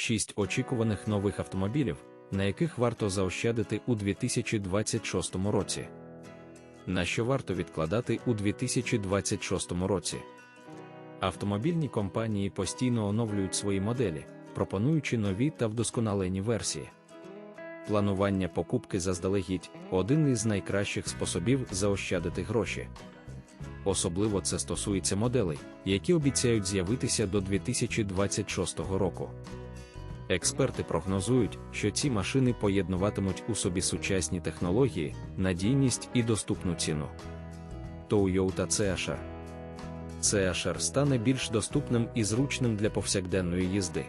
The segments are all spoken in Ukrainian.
Шість очікуваних нових автомобілів, на яких варто заощадити у 2026 році. На що варто відкладати у 2026 році? Автомобільні компанії постійно оновлюють свої моделі, пропонуючи нові та вдосконалені версії. Планування покупки заздалегідь один із найкращих способів заощадити гроші. Особливо це стосується моделей, які обіцяють з'явитися до 2026 року. Експерти прогнозують, що ці машини поєднуватимуть у собі сучасні технології, надійність і доступну ціну. Toyota CHR CHR стане більш доступним і зручним для повсякденної їзди.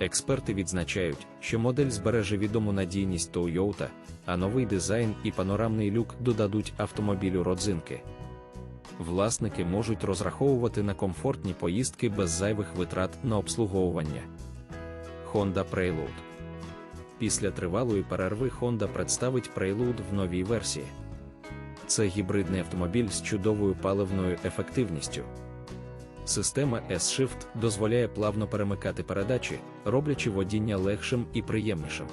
Експерти відзначають, що модель збереже відому надійність Toyota, а новий дизайн і панорамний люк додадуть автомобілю родзинки. Власники можуть розраховувати на комфортні поїздки без зайвих витрат на обслуговування. Honda Prelude Після тривалої перерви Honda представить Prelude в новій версії. Це гібридний автомобіль з чудовою паливною ефективністю. Система S-Shift дозволяє плавно перемикати передачі, роблячи водіння легшим і приємнішим.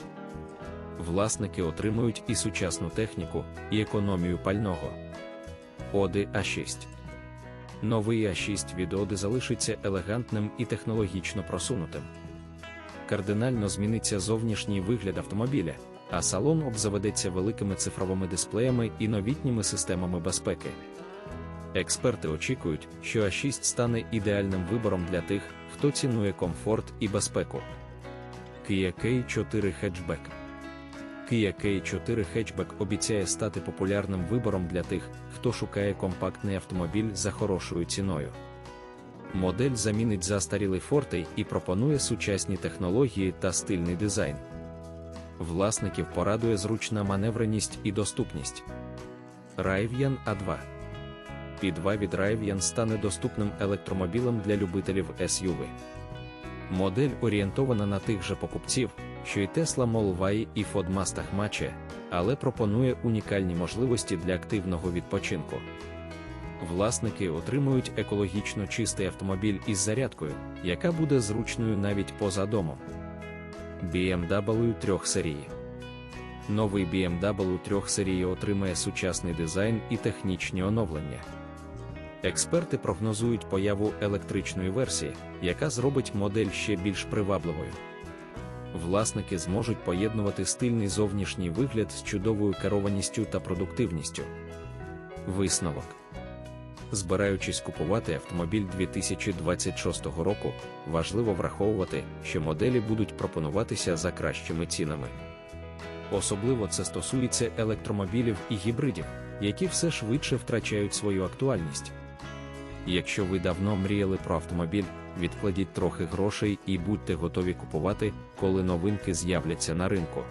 Власники отримують і сучасну техніку, і економію пального. Оди А6 Новий А6 від Оди залишиться елегантним і технологічно просунутим. Кардинально зміниться зовнішній вигляд автомобіля, а салон обзаведеться великими цифровими дисплеями і новітніми системами безпеки. Експерти очікують, що А6 стане ідеальним вибором для тих, хто цінує комфорт і безпеку. Kia K4 Hatchback Kia K4 Hatchback обіцяє стати популярним вибором для тих, хто шукає компактний автомобіль за хорошою ціною. Модель замінить застарілий Forte і пропонує сучасні технології та стильний дизайн. Власників порадує зручна маневреність і доступність. Rivian A2 P2 від Rivian стане доступним електромобілем для любителів SUV. Модель орієнтована на тих же покупців, що й Tesla Model Y і Ford Mustang Mach-E, але пропонує унікальні можливості для активного відпочинку. Власники отримують екологічно чистий автомобіль із зарядкою, яка буде зручною навіть поза домом. BMW 3 серії Новий BMW 3 серії отримає сучасний дизайн і технічні оновлення. Експерти прогнозують появу електричної версії, яка зробить модель ще більш привабливою. Власники зможуть поєднувати стильний зовнішній вигляд з чудовою керованістю та продуктивністю. Висновок Збираючись купувати автомобіль 2026 року, важливо враховувати, що моделі будуть пропонуватися за кращими цінами. Особливо це стосується електромобілів і гібридів, які все швидше втрачають свою актуальність. Якщо ви давно мріяли про автомобіль, відкладіть трохи грошей і будьте готові купувати, коли новинки з'являться на ринку.